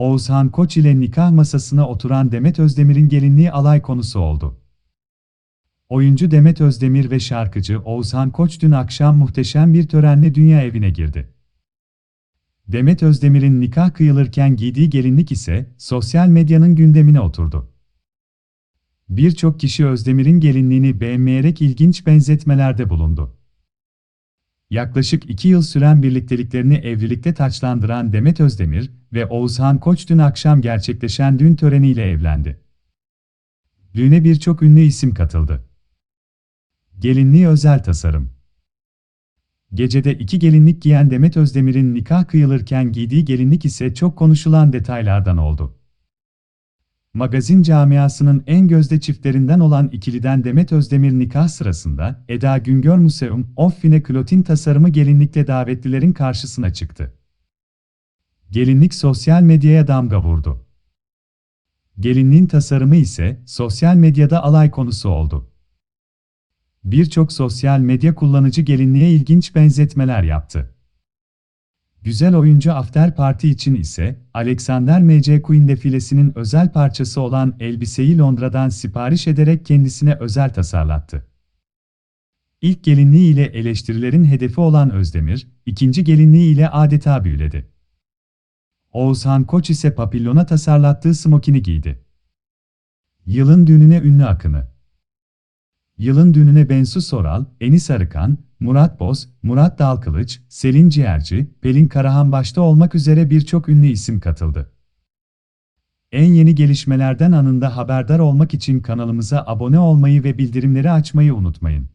Oğuzhan Koç ile nikah masasına oturan Demet Özdemir'in gelinliği alay konusu oldu. Oyuncu Demet Özdemir ve şarkıcı Oğuzhan Koç dün akşam muhteşem bir törenle dünya evine girdi. Demet Özdemir'in nikah kıyılırken giydiği gelinlik ise sosyal medyanın gündemine oturdu. Birçok kişi Özdemir'in gelinliğini beğenmeyerek ilginç benzetmelerde bulundu. Yaklaşık iki yıl süren birlikteliklerini evlilikte taçlandıran Demet Özdemir ve Oğuzhan Koç dün akşam gerçekleşen düğün töreniyle evlendi. Düğüne birçok ünlü isim katıldı. Gelinliği özel tasarım. Gecede iki gelinlik giyen Demet Özdemir'in nikah kıyılırken giydiği gelinlik ise çok konuşulan detaylardan oldu. Magazin camiasının en gözde çiftlerinden olan ikiliden Demet Özdemir nikah sırasında Eda Güngör Museum of Fine Clothing tasarımı gelinlikle davetlilerin karşısına çıktı. Gelinlik sosyal medyaya damga vurdu. Gelinliğin tasarımı ise sosyal medyada alay konusu oldu. Birçok sosyal medya kullanıcı gelinliğe ilginç benzetmeler yaptı. Güzel oyuncu After Party için ise Alexander M.C. Queen defilesinin özel parçası olan elbiseyi Londra'dan sipariş ederek kendisine özel tasarlattı. İlk gelinliği ile eleştirilerin hedefi olan Özdemir, ikinci gelinliği ile adeta büyüledi. Oğuzhan Koç ise papillona tasarlattığı smokini giydi. Yılın düğününe ünlü akını. Yılın düğününe Bensu Soral, Enis Arıkan, Murat Boz, Murat Dalkılıç, Selin Ciğerci, Pelin Karahan başta olmak üzere birçok ünlü isim katıldı. En yeni gelişmelerden anında haberdar olmak için kanalımıza abone olmayı ve bildirimleri açmayı unutmayın.